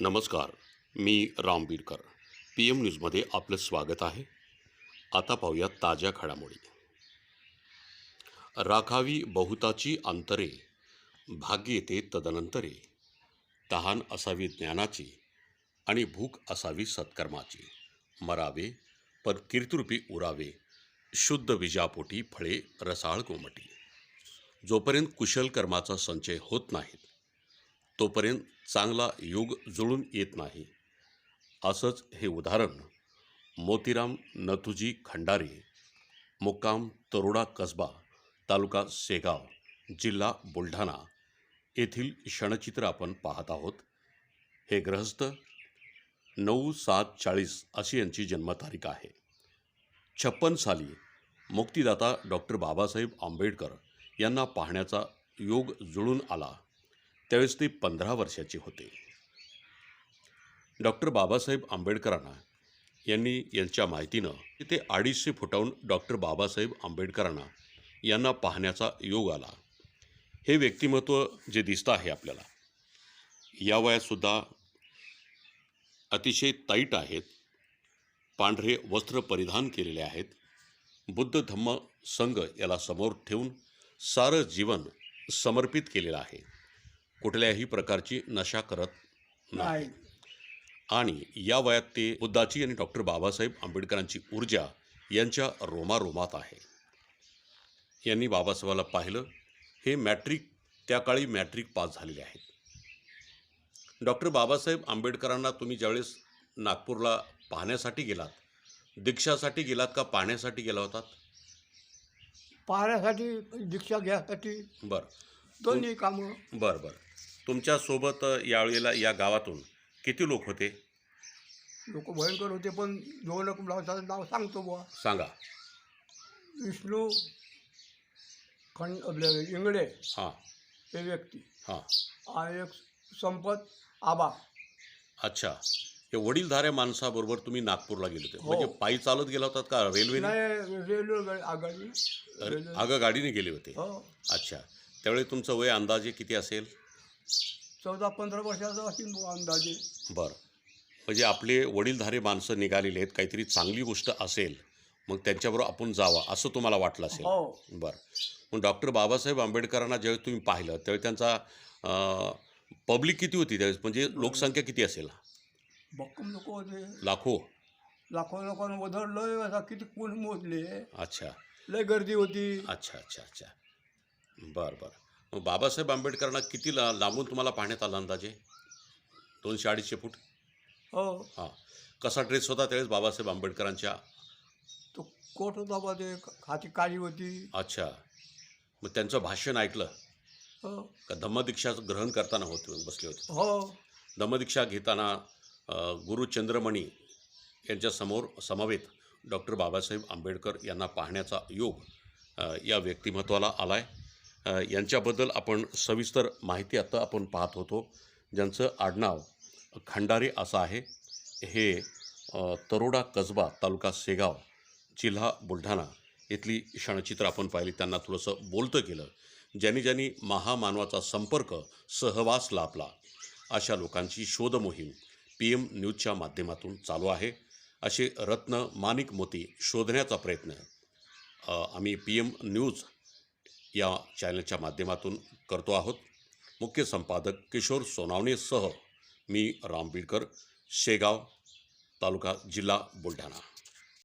नमस्कार मी Ram Beedkar. P M न्यूजमध्ये आपलं स्वागत आहे. आता पाहूया ताज्या घडामोडी. राखावी बहुताची अंतरे भाग्य येते तदनंतरे. तहान असावी ज्ञानाची आणि भूक असावी सत्कर्माची. मरावे पण कीर्तिरूपी उरावे शुद्ध विजापोटी फळे रसाळ कोमटी जोपर्यंत कुशल कर्माचा संचय होत नाहीत तोपर्यंत चांगला योग जुळून येत नाही. असंच हे उदाहरण मोतीराम नथुजी खंडारे मुक्काम तरोडा कसबा तालुका सेगाव जिल्हा बुलढाणा येथील क्षणचित्र आपण पाहत आहोत. हे ग्रहस्थ नऊ सात चाळीस अशी यांची जन्मतारीख आहे. छप्पन साली मुक्तिदाता डॉक्टर बाबासाहेब आंबेडकर यांना पाहण्याचा योग जुळून आला. त्यावेळेस ते पंधरा वर्षाचे होते. डॉक्टर बाबासाहेब आंबेडकरांना यांनी यांच्या माहितीनं ते अडीचशे फुटाहून डॉक्टर बाबासाहेब आंबेडकरांना यांना पाहण्याचा योग आला. हे व्यक्तिमत्व जे दिसतं आहे आपल्याला या वयातसुद्धा अतिशय ताईट आहेत. पांढरे वस्त्र परिधान केलेले आहेत. बुद्ध धम्म संघ याला समोर ठेवून सारं जीवन समर्पित केलेलं आहे. कुठल्याही प्रकारची नशा करत नाही. आणि या वयात ते बुद्धाची आणि डॉक्टर बाबासाहेब आंबेडकरांची ऊर्जा यांच्या रोमारोमात आहे. यांनी बाबासाहेबाला पाहिलं हे मॅट्रिक त्या काळी मॅट्रिक पास झालेले आहेत. डॉक्टर बाबासाहेब आंबेडकरांना तुम्ही ज्यावेळेस नागपूरला पाहण्यासाठी गेलात दीक्षासाठी गेलात का पाहण्यासाठी गेला होतात? पाहण्यासाठी दीक्षा घ्यासाठी. बरं. दोन्ही कामं. बरं बरं. तुमच्यासोबत यावेळेला या गावातून किती लोक होते? लोक भयंकर होते पण दोन लावतात नाव सांगतो बुवा. सांगा. विष्णू खंड आपले इंगळे. हां. हे व्यक्ती. हां. आणि एक संपत आबा. अच्छा. हे वडीलधाऱ्या माणसाबरोबर तुम्ही नागपूरला गेले होते. हो. म्हणजे पायी चालत गेला होतात का? रेल्वेने? नाही रेल्वे आघाडी रेल्वे अगं गाडीने गेले होते. हो. अच्छा. त्यावेळी तुमचं वय अंदाजे किती असेल? चौदा पंधरा वर्षाचा असेल बुवा अंदाजे. बरं. म्हणजे आपले वडीलधारे माणसं निघालेले आहेत काहीतरी चांगली गोष्ट असेल मग त्यांच्याबरोबर आपण जावं असं तुम्हाला वाटलं असेल? हो. बरं. मग डॉक्टर बाबासाहेब आंबेडकरांना ज्यावेळेस तुम्ही पाहिलं त्यावेळी त्यांचा पब्लिक किती होती त्यावेळेस म्हणजे लोकसंख्या किती असेल? भक्कम लोक होते. लाखो? लाखो लोकांना वधर लय असा किती कोण मोजले. अच्छा. लय गर्दी होती. अच्छा अच्छा अच्छा. बरं बरं. मग बाबासाहेब आंबेडकरांना किती ला लांबून तुम्हाला पाहण्यात आलं अंदाजे? दोनशे अडीचशे फूट? हो. हां. कसा ड्रेस होता त्यावेळेस बाबासाहेब आंबेडकरांच्या? तो कोट होता बा ते हाती काळी होती. अच्छा. मग त्यांचं भाषण ऐकलं हो. का धम्मदीक्षाचं ग्रहण करताना होते बसले होते? हो. धम्मदीक्षा घेताना अ, गुरु चंद्रमणी यांच्यासमोर समवेत डॉक्टर बाबासाहेब आंबेडकर यांना पाहण्याचा योग अ, या व्यक्तिमत्वाला आला आहे यांच्याबद्दल आपण सविस्तर माहिती आता आपण पाहत होतो. ज्यांचं आडनाव खंडारे असं आहे हे तरोडा कसबा तालुका सेगाव जिल्हा बुलढाणा इथली क्षणचित्र आपण पाहिली. त्यांना थोडंसं बोलतं केलं ज्यांनी ज्यांनी महामानवाचा संपर्क सहवास लाभला अशा लोकांची शोध मोहीम पी एम न्यूजच्या माध्यमातून चालू आहे. असे रत्न माणिक मोती शोधण्याचा प्रयत्न आम्ही पी एम न्यूज या चॅनलच्या माध्यमातून करतो आहोत. मुख्य संपादक किशोर सोनावणेसह मी राम बीडकर शेगाव तालुका जिल्हा बुलढाणा.